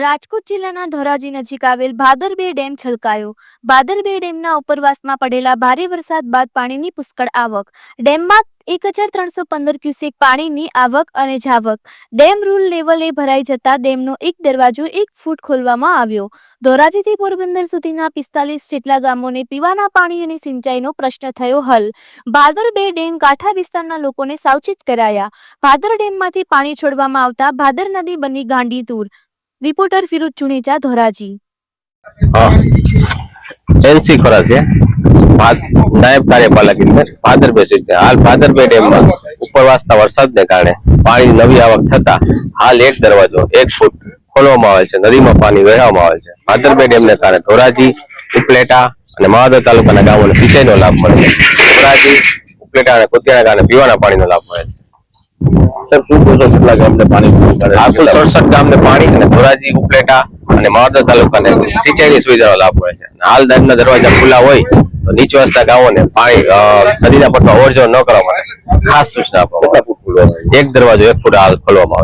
રાજકોટ જિલ્લાના ધોરાજી નજીક આવેલ ભાદરબે ડેમ છલકાયો. ભાદરબે ડેમના ઉપરવાસમાં પડેલા ભારે વરસાદ બાદ પાણીની પુષ્કળ આવક. ડેમમાં એક હજાર ત્રણસો પંદર ક્યુસેક પાણીની આવક અને જાવક. ડેમ રૂલ લેવલે ભરાઈ જતા ડેમનો એક દરવાજો એક ફૂટ ખોલવામાં આવ્યો. ધોરાજીથી પોરબંદર સુધીના પિસ્તાલીસ જેટલા ગામોને પીવાના પાણી અને સિંચાઈનો પ્રશ્ન થયો હલ. ભાદર બે ડેમ કાંઠા વિસ્તારના લોકોને સાવચેત કરાયા. ભાદર ડેમમાંથી પાણી છોડવામાં આવતા ભાદર નદી બની ગાંડી તૂર રિપોર્ટર ફિરોજ ચુનેજા, ધોરાજી. એલસી ખોરા નાયબ કાર્યપાલક ઇન્દર ભાદરબે હાલ ભાદરબે ડેમમાં ઉપરવાસના વરસાદને કારણે પાણી નવી આવક થતા હાલ એક દરવાજો એક ફૂટ ખોલવામાં આવે છે. નદીમાં પાણી વહેવામાં આવે છે. ભાદરબે ડેમને કારણે ધોરાજી, ઉપલેટા અને માવદર તાલુકાના ગામોને સિંચાઈનો લાભ મળે છે. ધોરાજી, ઉપલેટા અને કુતિયાના કારણે પીવાના પાણીનો લાભ મળે છે. સાહેબ શું કહો છો? કેટલા ગામને પાણી પૂરું પાડે આ કુલ સડસઠ ગામને પાણી અને ધોરાજી ઉપલેટા અને મહાદર તાલુકાને સિંચાઈની સુવિધાનો લાભ મળે છે. હાલ ડેમના દરવાજા ખુલ્લા હોય તો નીચવાસના ગામોને પાણી અ, નદીના પટમાં ઓવરજો ન કરવા માટે ખાસ સૂચના આપવામાં. એક દરવાજો એક ફૂટ હાલ ખોલવામાં આવે